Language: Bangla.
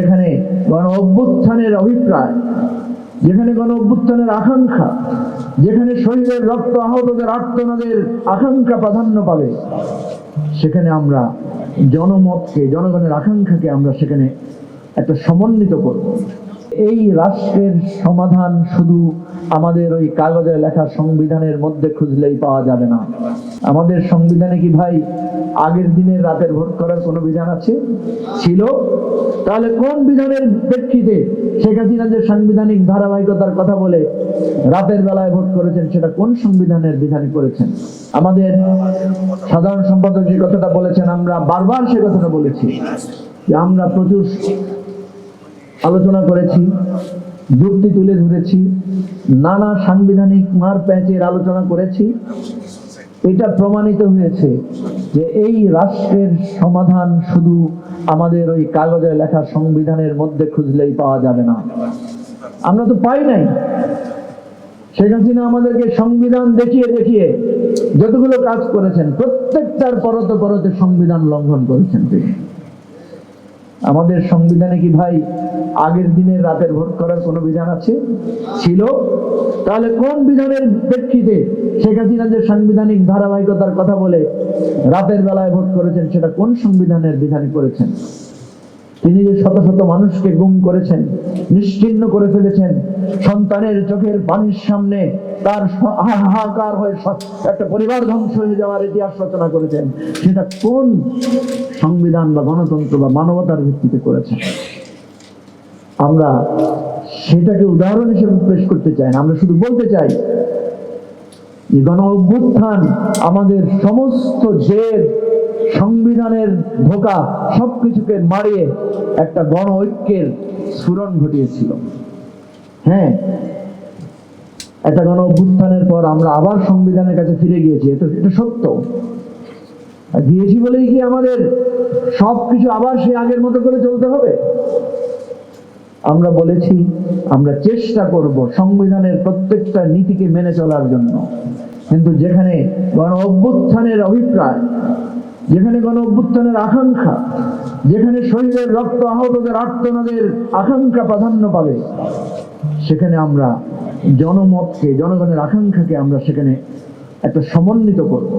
যেখানে গণ অভ্যুত্থানের অভিপ্রায়, যেখানে গণ অভ্যুত্থানের আকাঙ্ক্ষা, যেখানে শরীরের রক্ত আহতদের আর্তনাদের আকাঙ্ক্ষা প্রাধান্য পাবে, সেখানে আমরা জনমতকে, জনগণের আকাঙ্ক্ষাকে আমরা সেখানে একটা সমন্বিত করব। এই রাষ্ট্রের সমাধান শুধু আমাদের ওই কাগজে লেখা সংবিধানের মধ্যে খুঁজলেই পাওয়া যাবে না। আমাদের সংবিধানে কি ভাই আগের দিনের রাতের ভোট করার কোনো বিধান আছে? ছিল। তাহলে কোন বিধানের প্রেক্ষিতে শেখ হাসিনা যে সাংবিধানিক ধারাবাহিকতার কথা বলে রাতের বেলায় ভোট করেছেন, সেটা কোন সংবিধানের বিধানে করেছেন? আমাদের সাধারণ সম্পাদক যে কথাটা বলেছেন, আমরা বারবার সে কথাটা বলেছি যে আমরা প্রচুর আলোচনা করেছি, যুক্তি তুলে ধরেছি, নানা সাংবিধানিক মার প্যাচের আলোচনা করেছি। এটা প্রমাণিত হয়েছে যে এই রাষ্ট্রের সমাধান শুধু আমাদের ওই কাগজে লেখা সংবিধানের মধ্যে খুঁজলেই পাওয়া যাবে না। আমরা তো পাই নাই। শেখ হাসিনা আমাদেরকে সংবিধান দেখিয়ে দেখিয়ে যতগুলো কাজ করেছেন, প্রত্যেকটার পরতে পরতে সংবিধান লঙ্ঘন করেছেন তিনি। আমাদের সংবিধানে কি ভাই আগের দিনের রাতের ভোট করার কোনো বিধান আছে? ছিল। তাহলে কোন বিধানের প্রেক্ষিতে শেখ হাসিনা যে সাংবিধানিক ধারাবাহিকতার কথা বলে রাতের বেলায় ভোট করেছেন, সেটা কোন সংবিধানের বিধানে করেছেন? তিনি যে শত শত মানুষকে গুম করেছেন নিশ্চিহ্ন করে ফেলেছেন, সন্তানের চোখের পানির সামনে তার হাহাকার হয়ে একটা পরিবার ধ্বংস হয়ে যাওয়ার ইতিহাস রচনা করেছেন, সেটা কোন সংবিধান বা গণতন্ত্র বা মানবতার ভিত্তিতে করেছেন? আমরা সেটাকে উদাহরণ হিসেবে পেশ করতে চাই না। আমরা শুধু বলতে চাই যে গণ অভ্যুত্থান আমাদের সমস্ত জেদ, সংবিধানের ধোকা সবকিছুকে মারিয়ে একটা গণ ঐক্যের স্ফুরণ ঘটিয়েছিল। হ্যাঁ একটা গণ অভ্যুত্থানের পর আমরা আবার সংবিধানের কাছে ফিরে গিয়েছি, এটা এটা সত্য। গিয়েছি বলেই কি আমাদের সবকিছু আবার সেই আগের মতো করে চলতে হবে? আমরা বলেছি, আমরা চেষ্টা করব সংবিধানের প্রত্যেকটা নীতিকে মেনে চলার জন্য। কিন্তু যেখানে গণ অভ্যুত্থানের অভিপ্রায়, যেখানে গণ অভ্যুত্থানের আকাঙ্ক্ষা, যেখানে শরীরের রক্ত আহতদের আর্তনাদের আকাঙ্ক্ষা প্রাধান্য পাবে, সেখানে আমরা জনমতকে, জনগণের আকাঙ্ক্ষাকে আমরা সেখানে একটা সমন্বিত করব।